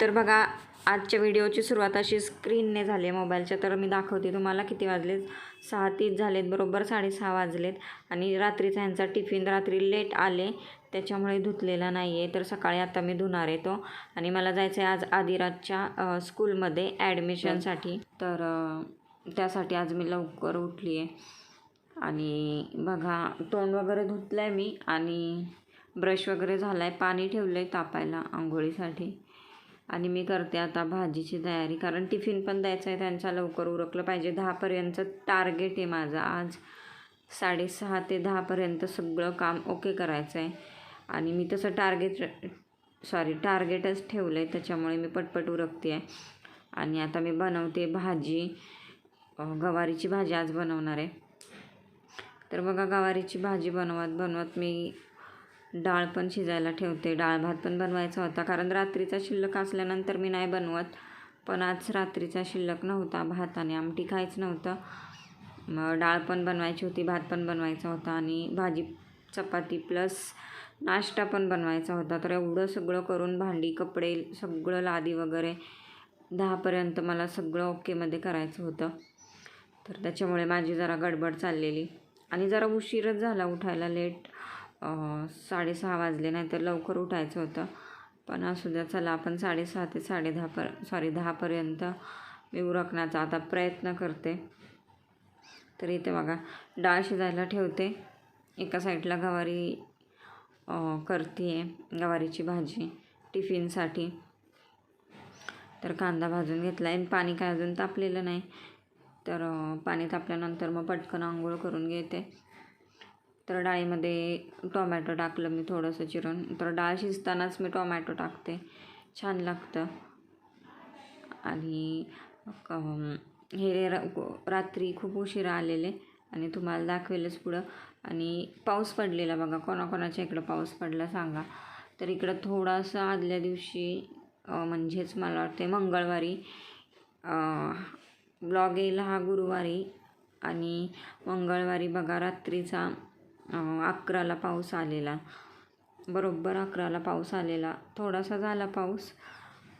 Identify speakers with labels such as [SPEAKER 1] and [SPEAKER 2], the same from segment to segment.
[SPEAKER 1] तर बघा आजच्या व्हिडिओची सुरुवात अशी स्क्रीनने झाली आहे मोबाईलच्या. तर मी दाखवते तुम्हाला किती वाजलेत. सहा तीस झालेत बरोबर साडेसहा वाजलेत. आणि रात्रीचा ह्यांचा टिफिन रात्री लेट आले त्याच्यामुळे धुतलेला नाही आहे तर सकाळी आता मी धुणार आहे तो. आणि मला जायचं आहे आज आदिराजच्या स्कूलमध्ये ॲडमिशनसाठी. तर त्यासाठी आज मी लवकर उठली आहे आणि बघा तोंड वगैरे धुतलं आहे मी. आणि ब्रश वगैरे झाला आहे पाणी ठेवलं आहे तापायला आंघोळीसाठी. आणि मी करते आता भाजीची तयारी. कारण टिफिन पण द्यायचं आहे त्यांचा लवकर उरकलं पाहिजे. दहापर्यंत टार्गेट आहे माझं. आज साडेसहा ते दहापर्यंत सगळं काम ओके करायचं आहे. आणि मी तसं टार्गेट सॉरी टार्गेटच ठेवलं आहे. त्याच्यामुळे मी पटपट उरकते आहे. आणि आता मी बनवते भाजी. गवारीची भाजी आज बनवणार आहे. तर बघा गवारीची भाजी बनवत बनवत मी डाळ पण शिजायला ठेवते. डाळ भात पण बनवायचा होता. कारण रात्रीचा शिल्लक असल्यानंतर मी नाही बनवत. पण आज रात्रीचा शिल्लक नव्हता. भात आणि आमटी खायचं नव्हतं. मग डाळ पण बनवायची होती. भात पण बनवायचा होता. आणि भाजी चपाती प्लस नाश्ता पण बनवायचा होता. तर एवढं सगळं करून भांडी कपडे सगळं लादी वगैरे दहापर्यंत मला सगळं ओकेमध्ये करायचं होतं. तर त्याच्यामुळे माझी जरा गडबड चाललेली. आणि जरा उशीरच झाला उठायला. लेट साडेसहा वाजले नाही तर लवकर उठायचं होतं. पण असू द्या चला आपण साडेसहा ते साडेदहा पर सॉरी दहापर्यंत मी उरकण्याचा आता प्रयत्न करते. तर इथे बघा डाळ शिजायला ठेवते. एका साईडला गवारी करते आहे गवारीची भाजी टिफिनसाठी. तर कांदा भाजून घेतला आहे पाणी काय अजून तापलेलं नाही. तर पाणी तापल्यानंतर मग पटकन आंघोळ करून घेते. तर डाळीमध्ये टोमॅटो टाकलं मी थोडंसं चिरून. तर डाळ शिजतानाच मी टोमॅटो टाकते. छान लागतं. आणि हे र- रात्री खूप उशिरा आलेले आणि तुम्हाला दाखवेलच पुढं. आणि पाऊस पडलेला बघा कोणाकोणाच्या इकडं पाऊस पडला सांगा. तर इकडं थोडासा आदल्या दिवशी म्हणजेच मला वाटते मंगळवारी ब्लॉग येईल हा गुरुवारी. आणि मंगळवारी बघा रात्रीचा अकराला पाऊस आलेला. बरोबर अकराला पाऊस आलेला. थोडासा झाला पाऊस.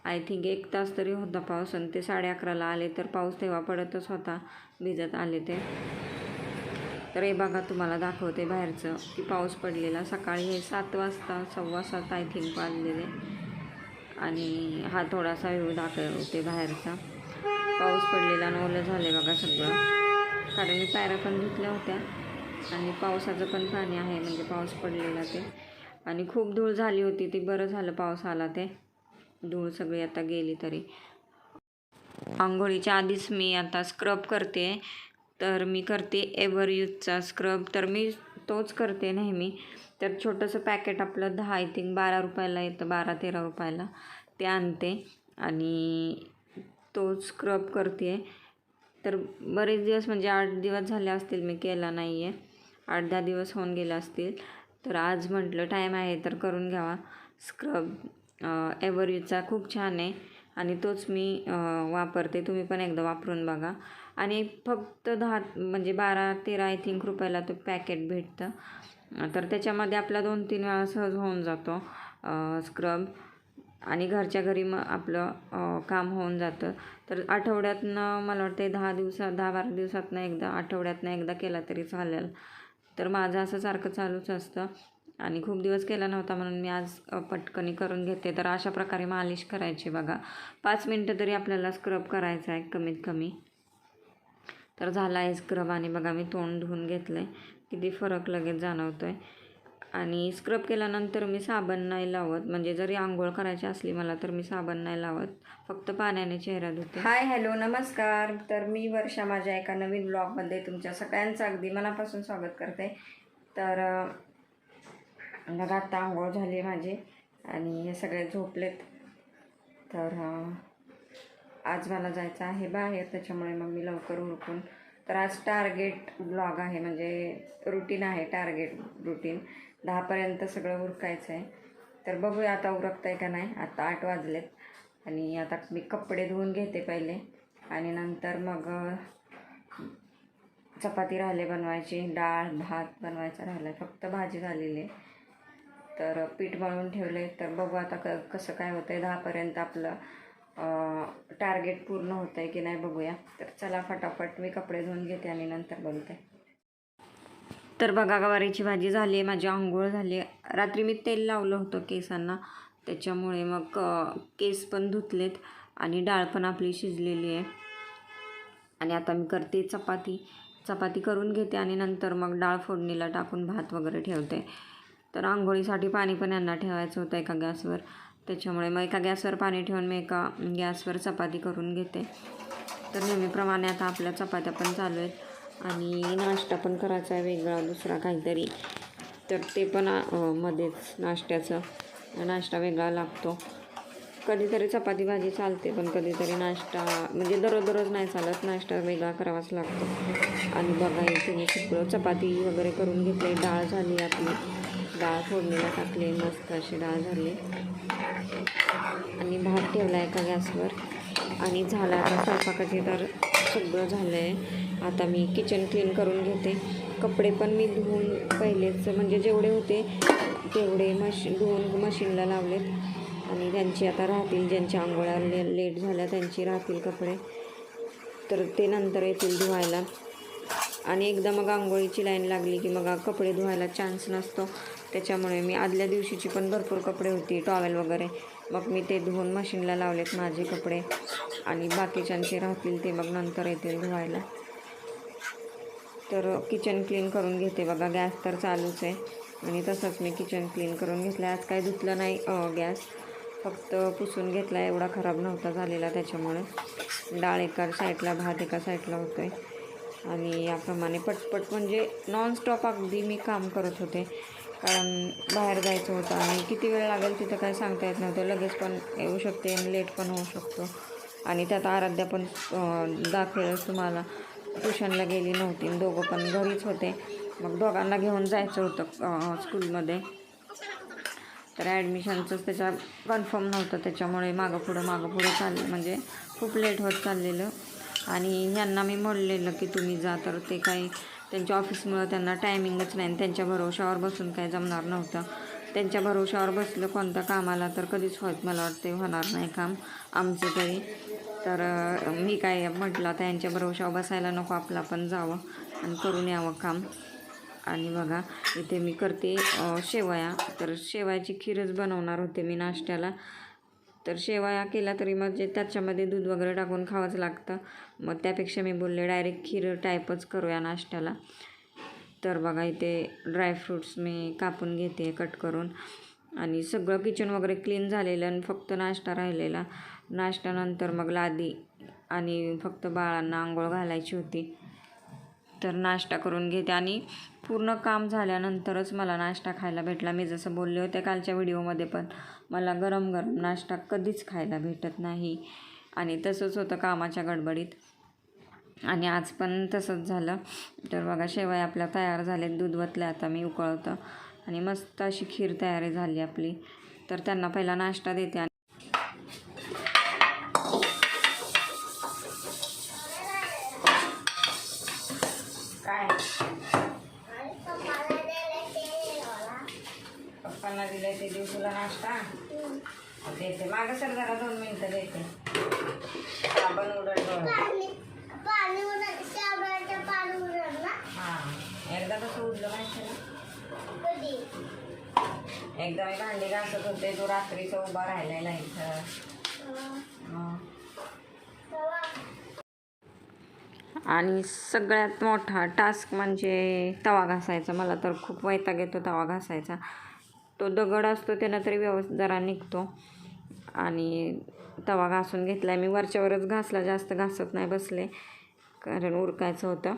[SPEAKER 1] आय थिंक एक तास तरी होता पाऊस आणि ते साडे अकराला आले तर पाऊस तेव्हा पडतच होता. भिजत आले ते. तर हे बघा तुम्हाला दाखवते बाहेरचं की पाऊस पडलेला. सकाळी हे सात वाजता सव्वा सात आय थिंक वाजलेले. आणि हा थोडासा व्ह्यू दाखवते बाहेरचा. पाऊस पडलेला आणि ओलं झाले बघा सगळं. कारण मी पायऱ्या पण धुतल्या होत्या. आणि पावसाचं पण पाणी आहे म्हणजे पाऊस पडलेला ते. आणि खूप धूळ झाली होती ती बरं झालं पाऊस आला ते. धूळ सगळी आता गेली तरी. आंघोळीच्या आधीच मी आता स्क्रब करते. तर मी करते एव्हर यूजचा स्क्रब तर मी तोच करते नेहमी. तर छोटंसं पॅकेट आपलं दहा आय थिंक बारा रुपयाला येतं बारा तेरा रुपयाला. ते आणते आणि तो स्क्रब करते. तर बरेच दिवस म्हणजे आठ दिवस झाले असतील मी केला नाही आहे आठ दहा दिवस होऊन गेले असतील. तर आज म्हटलं टाईम आहे तर करून घ्यावा. स्क्रब एव्हरयूचा खूप छान आहे. आणि तोच मी वापरते. तुम्ही पण एकदा वापरून बघा. आणि फक्त दहा म्हणजे बारा तेरा आय थिंक रुपयाला तो पॅकेट भेटतं. तर त्याच्यामध्ये आपला दोन तीन वेळा सहज होऊन जातो स्क्रब. आणि घरच्या घरी मग आपलं काम होऊन जातं. तर आठवड्यातनं मला वाटते दहा दिवसात दहा बारा दिवसातनं एकदा आठवड्यातनं एकदा केला तरी चालेल. तर माझं असं सारखं चालूच असतं. आणि खूप दिवस केला नव्हता म्हणून मी आज पटकन पटकनी करून घेते. तर अशा प्रकारे मालिश करायची बघा. पाच मिनटं तरी आपल्याला स्क्रब करायचं आहे कमीत कमी. तर झाला आहे स्क्रब आणि बघा मी तोंड धुवून घेतलं आहे किती फरक लगेच जाणवतो आहे आणि स्क्रब केल्यानंतर मी साबण नाही लावत. म्हणजे जरी आंघोळ करायची असली मला तर मी साबण नाही लावत. फक्त पाण्याने चेहरा धुते. हाय हॅलो नमस्कार. तर मी वर्षा माझ्या एका नवीन ब्लॉगमध्ये तुमच्या सगळ्यांचं अगदी मनापासून स्वागत करते. तर आता आंघोळ झाली माझी आणि हे सगळे झोपलेत. तर आज मला जायचं आहे बाहेर. त्याच्यामुळे मग मी लवकर उरकून तर आज टार्गेट ब्लॉग आहे म्हणजे रुटीन आहे टार्गेट रुटीन. दहापर्यंत सगळं उरकायचं आहे. तर बघूया आता उरकतं आहे का नाही. आता आठ वाजलेत आणि आता मी कपडे धुवून घेते पहिले. आणि नंतर मग चपाती राहिले बनवायची डाळ भात बनवायचा राहिला. फक्त भाजी झालेली आहे. तर पीठ मळून ठेवले तर बघू आता क कसं काय होतं आहे दहापर्यंत आपलं. टार्गेट पूर्ण होतं आहे की नाही बघूया. तर चला फटाफट मी कपडे धुवून घेते आणि नंतर बोलते तर बघा गवारीची भाजी झाली आहे माझी आंघोळ झाली. आहे रात्री मी तेल लावलं होतं केसांना. त्याच्यामुळे मग केस पण धुतलेत आणि डाळ पण आपली शिजलेली आहे. आणि आता मी करते चपाती. चपाती करून घेते आणि नंतर मग डाळ फोडणीला टाकून भात वगैरे ठेवते. तर आंघोळीसाठी पाणी पण यांना ठेवायचं होतं एका गॅसवर. त्याच्यामुळे मग एका गॅसवर पाणी ठेवून मी एका गॅसवर चपाती करून घेते. तर नेहमीप्रमाणे आता आपल्या चपात्या पण चालू आहेत आणि नाश्ता पण करायचा आहे वेगळा दुसरा काहीतरी. तर ते पण मध्येच नाश्त्याचं. नाश्ता वेगळा लागतो. कधीतरी चपाती भाजी चालते पण कधीतरी नाश्ता म्हणजे दररोज दररोज नाही चालत. नाश्ता वेगळा करावाच लागतो. आणि बघा इथे मी सगळं चपाती वगैरे करून घेतली डाळ झाली आपली. डाळ फोडणीला टाकली मस्त अशी डाळ झाली. आणि भात ठेवला आहे एका गॅसवर. आणि झाला आता स्वयंपाकाचे तर सगळं झालं आहे आता मी किचन क्लीन करून घेते. कपडे पण मी धुवून पहिलेच म्हणजे जेवढे होते तेवढे मशी धुवून मशीनला लावलेत. आणि त्यांची आता राहतील ज्यांच्या आंघोळ्या ले लेट झाल्या त्यांची राहतील कपडे. तर ते नंतर येतील धुवायला. आणि एकदा मग आंघोळीची लाईन लागली की मग कपडे धुवायला चान्स नसतो. त्याच्यामुळे मी आदल्या दिवशीची पण भरपूर कपडे होती टॉवेल वगैरे. मग मी ते धुवून मशीनला लावलेत माझे कपडे. आणि बाकीच्यांचे राहतील ते मग नंतर येतील धुवायला. तर किचन क्लीन करून घेते बघा गॅस तर चालूच आहे. आणि तसंच मी किचन क्लीन करून घेतलं आज काय धुतलं नाही गॅस. फक्त पुसून घेतला एवढा खराब नव्हता झालेला त्याच्यामुळे. डाळ एका साईडला भात एका साईडला होतो आहे आणि याप्रमाणे पटपट म्हणजे नॉनस्टॉप अगदी मी काम करत होते. कारण बाहेर जायचं होतं आणि किती वेळ लागेल तिथं काय सांगता येत नव्हतं. लगेच पण येऊ शकते आणि लेट पण होऊ शकतो. आणि त्यात आराध्या पण अं, दाखवेलच तुम्हाला. ट्युशनला गेली नव्हती आणि दोघं पण घरीच होते. मग दोघांना घेऊन जायचं होतं स्कूलमध्ये. तर ॲडमिशनचंच त्याच्या कन्फर्म नव्हतं. त्याच्यामुळे मागं पुढं मागं पुढं चाललं म्हणजे खूप लेट होत चाललेलं. आणि यांना मी म्हणलेलं की तुम्ही जा तर ते काही त्यांच्या ऑफिसमुळं त्यांना टायमिंगच नाही आणि त्यांच्या भरोशावर बसून काही जमणार नव्हतं. त्यांच्या भरोशावर बसलं कोणतं कामाला तर कधीच होत मला वाटते होणार नाही काम. आमचं तरी. तर मी काय म्हटलं आता यांच्या भरोशावर बसायला नको आपलं आपण जावं आणि करून यावं काम. आणि बघा इथे मी करते शेवया. तर शेवयाची खीरच बनवणार होते मी नाश्त्याला. तर शेवया केला तरी मग जे त्याच्यामध्ये दूध वगैरे टाकून खावंच लागतं. मग त्यापेक्षा मी बोलले डायरेक्ट खीर टाईपच करूया नाश्त्याला. तर बघा इथे ड्रायफ्रूट्स मी कापून घेते कट करून. आणि सगळं किचन वगैरे क्लीन झालेलं आणि फक्त नाश्ता राहिलेला. नाश्त्यानंतर मग लादी आणि फक्त बाळांना आंघोळ घालायची होती. तर नाश्ता करून घेते आणि पूर्ण काम झाल्यानंतरच मला नाश्ता खायला भेटला. मी जसं बोलले होते कालच्या व्हिडिओमध्ये पण मला गरम गरम नाश्ता कधीच खायला भेटत नाही. आणि तसंच होतं कामाच्या गडबडीत. आणि आज पण तसंच झालं. तर बघा शेवया आपल्या तयार झाले दूध वतलं आता मी उकळतं आणि मस्त अशी खीर तयारी झाली आपली. तर त्यांना पहिला नाश्ता देते आणि काय पप्पांना दिले ते देऊ तुला नाश्ता देते मागं सर जरा दोन मिनटं देते साबण उडत डोळं.
[SPEAKER 2] पाणी उडत शाबराचं पाणी उडत ना
[SPEAKER 1] हां एकदा एक उडलं भांडी घासत होते तो रात्रीचा उभा राहिलेला इथं. आणि सगळ्यात मोठा टास्क म्हणजे तवा घासायचा. मला तर खूप वैताग येतो तवा घासायचा. तो दगड असतो त्यानं तरी व्यवस्थित जरा निघतो. आणि तवा घासून घेतला मी वरच्यावरच घासला जास्त घासत नाही बसले. कारण उरकायचं होतं.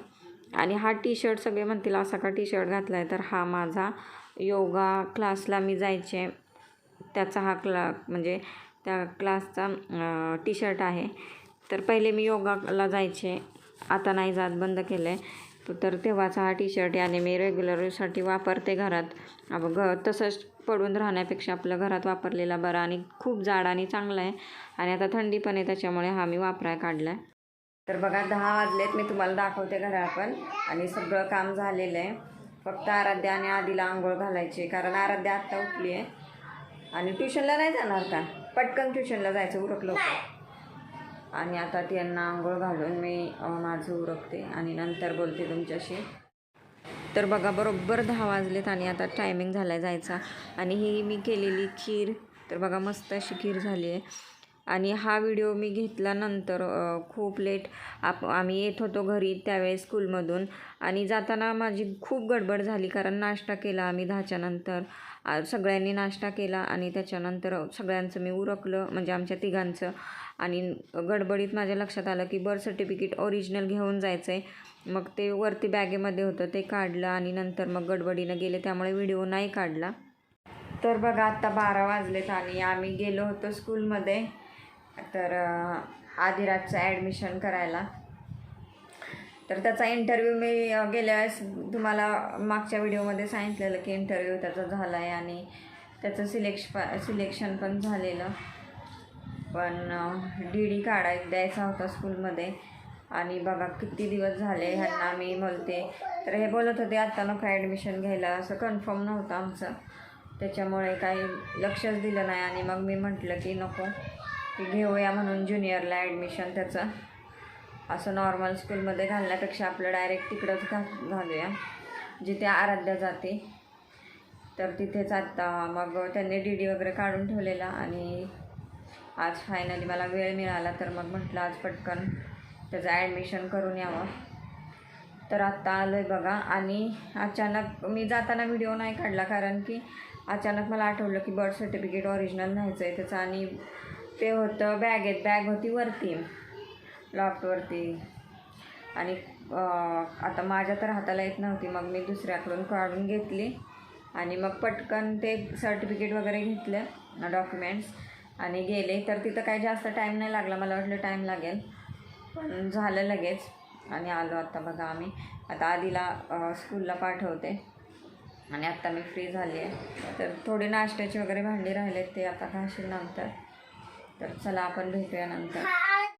[SPEAKER 1] आणि हा टी शर्ट सगळे म्हणतील असा का टी शर्ट घातला आहे तर हा माझा योगा क्लासला मी जायचे. त्याचा हा क्ला म्हणजे त्या क्लासचा टी शर्ट आहे. तर पहिले मी योगाला जायचे. आता नाही जात बंद केलं आहे तर तेव्हाचा हा टी शर्ट याने मी रेग्युलरसाठी वापरते घरात. अब घ तसंच पडून राहण्यापेक्षा आपलं घरात वापरलेला बरा आणि खूप जाड आणि चांगला आहे. आणि आता थंडी पण आहे त्याच्यामुळे हा मी वापराय काढला आहे तर बघा दहा वाजलेत मी तुम्हाला दाखवते घरा पण आणि सगळं काम झालेलं आहे. फक्त आराध्या आणि आधीला आंघोळ घालायची कारण आराध्या आत्ता उठली आहे. आणि ट्युशनला नाही जाणार का? पटकन ट्युशनला जायचं उरकलं आणि आता त्यांना आंघोळ घालून मी माझं उरकते आणि नंतर बोलते तुमच्याशी. तर बघा बरोबर दहा वाजलेत आणि आता टायमिंग झाला आहे जायचा. आणि ही मी केलेली खीर. तर बघा मस्त अशी खीर झाली आहे. आणि हा व्हिडिओ मी घेतल्यानंतर खूप लेट आप आम्ही येत होतो घरी त्यावेळेस स्कूलमधून आणि जाताना माझी खूप गडबड झाली कारण नाश्ता केला आम्ही दहाच्या नंतर. सगळ्यांनी नाश्ता केला आणि त्याच्यानंतर सगळ्यांचं मी उरकलं म्हणजे आमच्या तिघांचं. आणि गडबडीत माझ्या लक्षात आलं की बर्थ सर्टिफिकेट ओरिजिनल घेऊन जायचं आहे मग ते वरती बॅगेमध्ये होतं ते काढलं आणि नंतर मग गडबडीनं गेले त्यामुळे व्हिडिओ नाही काढला. तर बघा आत्ता बारा वाजलेत आणि आम्ही गेलो होतो स्कूलमध्ये तर अं, आदिराजचं ॲडमिशन करायला. तर त्याचा इंटरव्ह्यू मी गेल्या वेळेस तुम्हाला मागच्या व्हिडिओमध्ये सांगितलेलं की इंटरव्ह्यू त्याचा झाला आहे आणि त्याचं सिलेक्श सिलेक्शन पण झालेलं. पण डी डी काढाय द्यायचा होता स्कूलमध्ये आणि बघा किती दिवस झाले ह्यांना मी बोलते. तर हे बोलत होते आत्ता नको ॲडमिशन घ्यायला. असं कन्फर्म नव्हतं आमचं. त्याच्यामुळे काही लक्षच दिलं नाही. आणि मग मी म्हटलं की नको. की घेऊया म्हणून ज्युनियरला ॲडमिशन त्याचं. असं नॉर्मल स्कूलमध्ये घालण्यापेक्षा आपलं डायरेक्ट तिकडंच घा घालूया. जिथे आराध्या जाते तर तिथेच आत्ता मग त्यांनी डी डी वगैरे काढून ठेवलेला आणि आज फायनली मला वेळ मिळाला तर मग म्हटलं आज पटकन त्याचं ॲडमिशन करून यावं. तर आत्ता आलो आहे बघा आणि अचानक मी जाताना व्हिडिओ नाही काढला कारण की अचानक मला आठवलं की बर्थ सर्टिफिकेट ऑरिजिनल न्यायचं आहे त्याचं आणि ते होतं बॅगेत बॅग होती वरती. लॉफ्टवरती आणि आता माझ्या तर हाताला येत नव्हती मग मी दुसऱ्याकडून काढून घेतली. आणि मग पटकन ते सर्टिफिकेट वगैरे घेतलं डॉक्युमेंट्स आणि गेले. तर तिथं काही जास्त टाईम नाही लागला मला वाटलं टाईम लागेल. पण झालं लगेच. आणि आलो आता बघा आम्ही. आता आधीला स्कूलला पाठवते. आणि आत्ता मी फ्री झाली आहे. तर थोडी नाश्त्याची वगैरे भांडी राहिले ते आता घाशील नंतर. तर चला आपण भेटूया नंतर.